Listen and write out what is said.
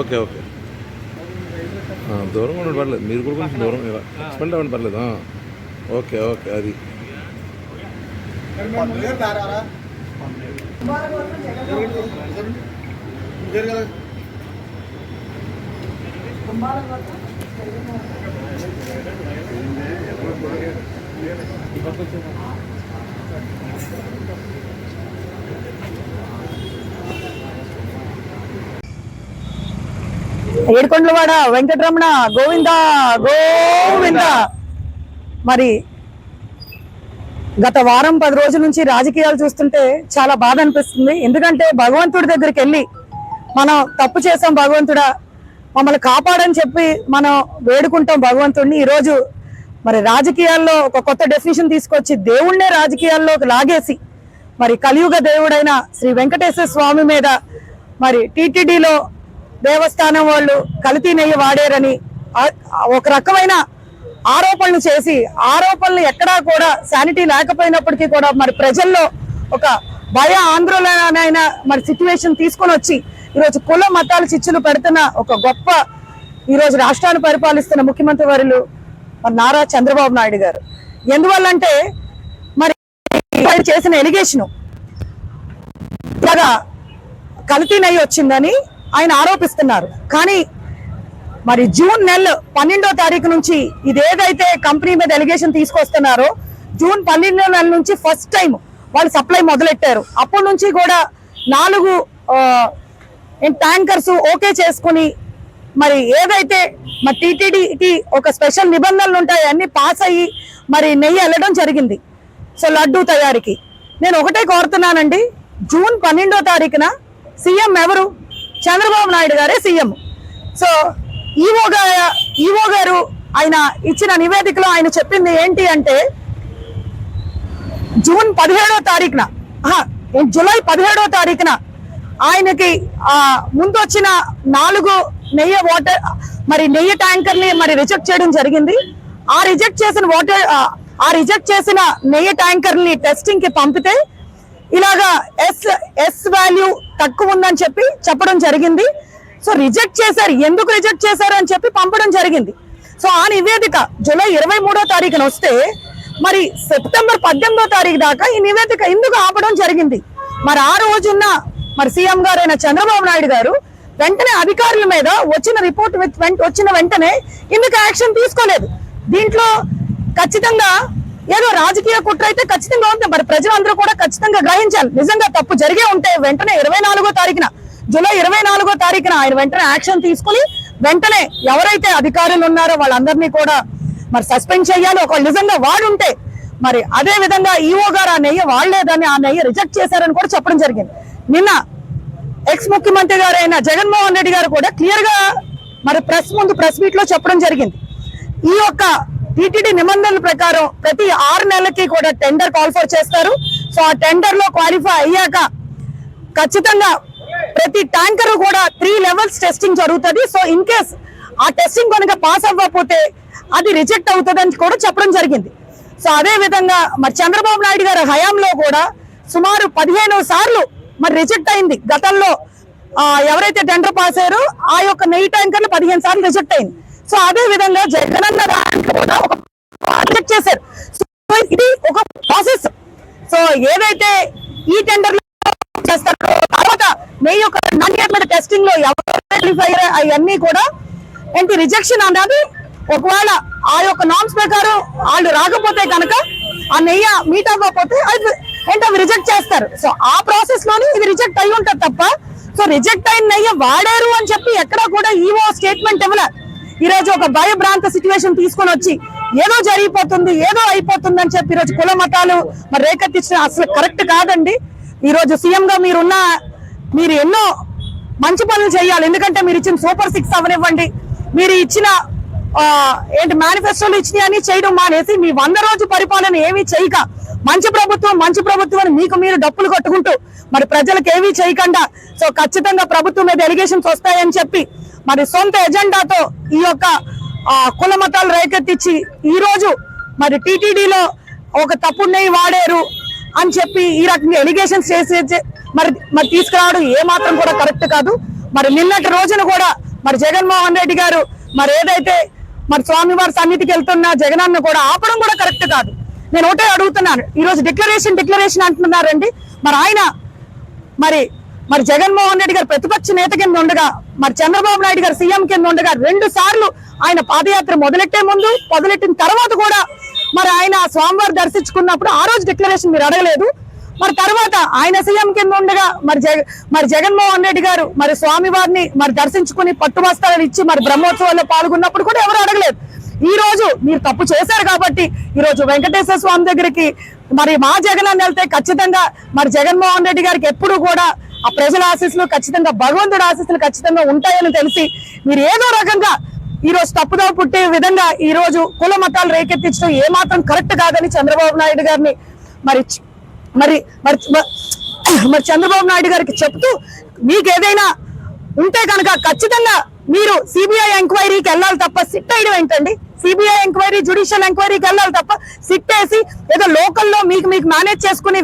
Okay okay ఆ, దూరం ఉండండి పర్లేదు మీరు కూడా కొంచెం దూరం ఎక్స్పెండ్ అవ్వండి పర్లేదు ఆ. ఓకే ఓకే అది ఏడుకొండలవాడ వెంకటరమణ గోవింద గోవింద. మరి గత వారం పది రోజుల నుంచి రాజకీయాలు చూస్తుంటే చాలా బాధ అనిపిస్తుంది. ఎందుకంటే భగవంతుడి దగ్గరికి వెళ్ళి మనం తప్పు చేసాం భగవంతుడా మమ్మల్ని కాపాడని చెప్పి మనం వేడుకుంటాం భగవంతుడిని. ఈరోజు మరి రాజకీయాల్లో ఒక కొత్త డెఫినేషన్ తీసుకొచ్చి దేవుణ్ణే రాజకీయాల్లోకి లాగేసి మరి కలియుగ దేవుడైన శ్రీ వెంకటేశ్వర స్వామి మీద మరి టీటీడీలో దేవస్థానం వాళ్ళు కల్తీ నెయ్యి వాడారని ఒక రకమైన ఆరోపణలు చేసి ఆరోపణలు ఎక్కడా కూడా శానిటీ లేకపోయినప్పటికీ కూడా మరి ప్రజల్లో ఒక భయ ఆందోళన మరి సిచ్యువేషన్ తీసుకొని వచ్చి ఈరోజు కుల మతాలు చిచ్చులు పెడుతున్న ఒక గొప్ప ఈరోజు రాష్ట్రాన్ని పరిపాలిస్తున్న ముఖ్యమంత్రి వర్యులు మరి నారా చంద్రబాబు నాయుడు గారు. ఎందువల్లంటే మరి చేసిన ఎలిగేషను ఇలాగా కల్తీ నెయ్యి వచ్చిందని ఆయన ఆరోపిస్తున్నారు. కానీ మరి జూన్ నెల పన్నెండో తారీఖు నుంచి ఇదేదైతే కంపెనీ మీద ఎలిగేషన్ తీసుకొస్తున్నారో జూన్ పన్నెండో నెల నుంచి ఫస్ట్ టైం వాళ్ళు సప్లై మొదలెట్టారు. అప్పటి నుంచి కూడా నాలుగు ట్యాంకర్స్ ఓకే చేసుకుని మరి ఏదైతే మరి టీటీడీకి ఒక స్పెషల్ నిబంధనలు ఉంటాయి అన్ని పాస్ అయ్యి మరి నెయ్యి వెళ్ళడం జరిగింది. సో లడ్డు తయారీకి. నేను ఒకటే కోరుతున్నానండి జూన్ పన్నెండో తారీఖున సీఎం ఎవరు? చంద్రబాబు నాయుడు గారే సీఎం. సో ఈవో గా ఈవో గారు ఆయన ఇచ్చిన నివేదికలో ఆయన చెప్పింది ఏంటి అంటే జూన్ పదిహేడో తారీఖున జూలై పదిహేడో తారీఖున ఆయనకి ఆ ముందు వచ్చిన నాలుగు నెయ్యి వాటర్ మరి నెయ్యి ట్యాంకర్ని మరి రిజెక్ట్ చేయడం జరిగింది. ఆ రిజెక్ట్ చేసిన వాటర్ ఆ రిజెక్ట్ చేసిన నెయ్యి ట్యాంకర్ని టెస్టింగ్కి పంపితే ఇలాగా ఎస్ ఎస్ వాల్యూ తక్కువ ఉందని చెప్పి చెప్పడం జరిగింది. సో రిజెక్ట్ చేశారు. ఎందుకు రిజెక్ట్ చేశారు అని చెప్పి పంపడం జరిగింది. సో ఆ నివేదిక జూలై ఇరవై మూడో తారీఖున వస్తే మరి సెప్టెంబర్ పద్దెనిమిదో తారీఖు దాకా ఈ నివేదిక ఎందుకు ఆపడం జరిగింది? మరి ఆ రోజున్న మరి సీఎం గారైన చంద్రబాబు నాయుడు గారు వెంటనే అధికారుల మీద వచ్చిన రిపోర్ట్ విత్ వచ్చిన వెంటనే ఎందుకు యాక్షన్ తీసుకోలేదు. దీంట్లో ఖచ్చితంగా ఏదో రాజకీయ కుట్ర అయితే ఖచ్చితంగా ఉంది. మరి ప్రజలందరూ కూడా ఖచ్చితంగా గ్రహించాలి. నిజంగా తప్పు జరిగే ఉంటే వెంటనే ఇరవై నాలుగో తారీఖున జూలై ఇరవై నాలుగో తారీఖున ఆయన వెంటనే యాక్షన్ తీసుకుని వెంటనే ఎవరైతే అధికారులు ఉన్నారో వాళ్ళందరినీ కూడా మరి సస్పెండ్ చేయాలి. ఒకవేళ నిజంగా వాడుంటే మరి అదే విధంగా ఈఓ గారు ఆ నెయ్యి వాడలేదని ఆ నెయ్యి రిజెక్ట్ చేశారని కూడా చెప్పడం జరిగింది. నిన్న ఎక్స్ ముఖ్యమంత్రి గారైన జగన్మోహన్ రెడ్డి గారు కూడా క్లియర్గా మరి ప్రెస్ ముందు ప్రెస్ మీట్లో చెప్పడం జరిగింది. ఈ యొక్క టీటీడీ నిబంధనల ప్రకారం ప్రతి ఆరు నెలలకి కూడా టెండర్ క్వాలిఫర్ చేస్తారు. సో ఆ టెండర్లో క్వాలిఫై అయ్యాక ఖచ్చితంగా ప్రతి ట్యాంకర్ కూడా త్రీ లెవెల్స్ టెస్టింగ్ జరుగుతుంది. సో ఇన్ కేస్ ఆ టెస్టింగ్ కనుక పాస్ అవ్వకపోతే అది రిజెక్ట్ అవుతుందని కూడా చెప్పడం జరిగింది. సో అదే విధంగా మరి చంద్రబాబు నాయుడు గారి హయాంలో కూడా సుమారు పదిహేను సార్లు మరి రిజెక్ట్ అయింది. గతంలో ఎవరైతే టెండర్ పాస్ అయ్యారో ఆ యొక్క నెయ్యి ట్యాంకర్లు పదిహేను సార్లు రిజెక్ట్ అయింది. సో అదే విధంగా జగనన్న దాంట్లో కూడా ఒక రిజెక్ట్ చేశారు. సో ఇది ఒక ప్రాసెస్ సో ఏదైతే ఈ టెండర్ చేస్తారో తర్వాత నెయ్యి యొక్క నాణ్యత మీద టెస్టింగ్లో ఎవరు అవన్నీ కూడా ఏంటి రిజెక్షన్ అన్నది ఒకవేళ ఆ యొక్క నామ్స్ ప్రకారం వాళ్ళు రాకపోతే కనుక ఆ నెయ్యి మీట్ అవ్వకపోతే అది ఏంటి అవి రిజెక్ట్ చేస్తారు. సో ఆ ప్రాసెస్లోనే ఇది రిజెక్ట్ అయి ఉంటుంది తప్ప సో రిజెక్ట్ అయిన నెయ్యి వాడారు అని చెప్పి ఎక్కడా కూడా ఈవో స్టేట్మెంట్ ఇవ్వలేదు ఈరోజు ఒక భయభ్రాంత సిచ్యువేషన్ తీసుకొని వచ్చి ఏదో జరిగిపోతుంది ఏదో అయిపోతుంది అని చెప్పి ఈరోజు కుల మతాలు మరి రేకెత్తించడం అసలు కరెక్ట్ కాదండి. ఈరోజు సీఎంగా మీరున్న మీరు ఎన్నో మంచి పనులు చేయాలి. ఎందుకంటే మీరు ఇచ్చిన సూపర్ సిక్స్ అవనివ్వండి మీరు ఇచ్చిన ఏంటి మేనిఫెస్టోలు ఇచ్చినాయని చేయడం మానేసి మీ వంద రోజు పరిపాలన ఏమీ చేయక మంచి ప్రభుత్వం మంచి ప్రభుత్వం అని మీకు మీరు డప్పులు కొట్టుకుంటూ మరి ప్రజలకు ఏమీ చేయకుండా సో ఖచ్చితంగా ప్రభుత్వం మీద ఎలిగేషన్స్ వస్తాయని చెప్పి మరి సొంత ఎజెండాతో ఈ యొక్క కుల మతాలు రేకెత్తించి ఈరోజు మరి టీటీడీలో ఒక తప్పుడునే నెయ్యి వాడారు అని చెప్పి ఈ రకంగా ఎలిగేషన్స్ చేసే మరి మరి తీసుకురావడం ఏ మాత్రం కూడా కరెక్ట్ కాదు. మరి నిన్నటి రోజున కూడా మరి జగన్మోహన్ రెడ్డి గారు మరి ఏదైతే మరి స్వామివారి సన్నిధికి వెళ్తున్న జగనన్న కూడా ఆపడం కూడా కరెక్ట్ కాదు. నేను ఒకటే అడుగుతున్నాను. ఈరోజు డిక్లరేషన్ డిక్లరేషన్ అంటున్నారండి. మరి ఆయన మరి మరి జగన్మోహన్ రెడ్డి గారు ప్రతిపక్ష నేత కింద ఉండగా మరి చంద్రబాబు నాయుడు గారు సీఎం కింద ఉండగా రెండు సార్లు ఆయన పాదయాత్ర మొదలెట్టే ముందు మొదలెట్టిన తర్వాత కూడా మరి ఆయన స్వామివారు దర్శించుకున్నప్పుడు ఆ రోజు డిక్లరేషన్ మీరు అడగలేదు. మరి తర్వాత ఆయన సీఎం కింద ఉండగా మరి జగ మరి జగన్మోహన్ రెడ్డి గారు మరి స్వామివారిని మరి దర్శించుకుని పట్టు వస్త్రాలు ఇచ్చి మరి బ్రహ్మోత్సవాల్లో పాల్గొన్నప్పుడు కూడా ఎవరు అడగలేదు. ఈ రోజు మీరు తప్పు చేశారు కాబట్టి ఈ రోజు వెంకటేశ్వర స్వామి దగ్గరికి మరి మా జగన్ అని వెళ్తే ఖచ్చితంగా మరి జగన్మోహన్ రెడ్డి గారికి ఎప్పుడు కూడా ఆ ప్రజల ఆశీస్సులు ఖచ్చితంగా భగవంతుడి ఆశీస్సులు ఖచ్చితంగా ఉంటాయని తెలిసి మీరు ఏదో రకంగా ఈ రోజు తప్పుదో పుట్టే విధంగా ఈ రోజు కుల మతాలు రేకెత్తించడం ఏమాత్రం కరెక్ట్ కాదని చంద్రబాబు నాయుడు గారిని మరి మరి మరి మరి చంద్రబాబు నాయుడు గారికి చెప్తూ మీకు ఏదైనా ఉంటే కనుక ఖచ్చితంగా మీరు సిబిఐ ఎంక్వైరీకి వెళ్ళాలి తప్ప సిట్ వేయడం ఏంటండి? సిబిఐ ఎంక్వైరీ జ్యుడిషియల్ ఎంక్వైరీకి వెళ్ళాలి తప్ప సిట్ వేసి ఏదో లోకల్లో మీకు మీకు మేనేజ్ చేసుకుని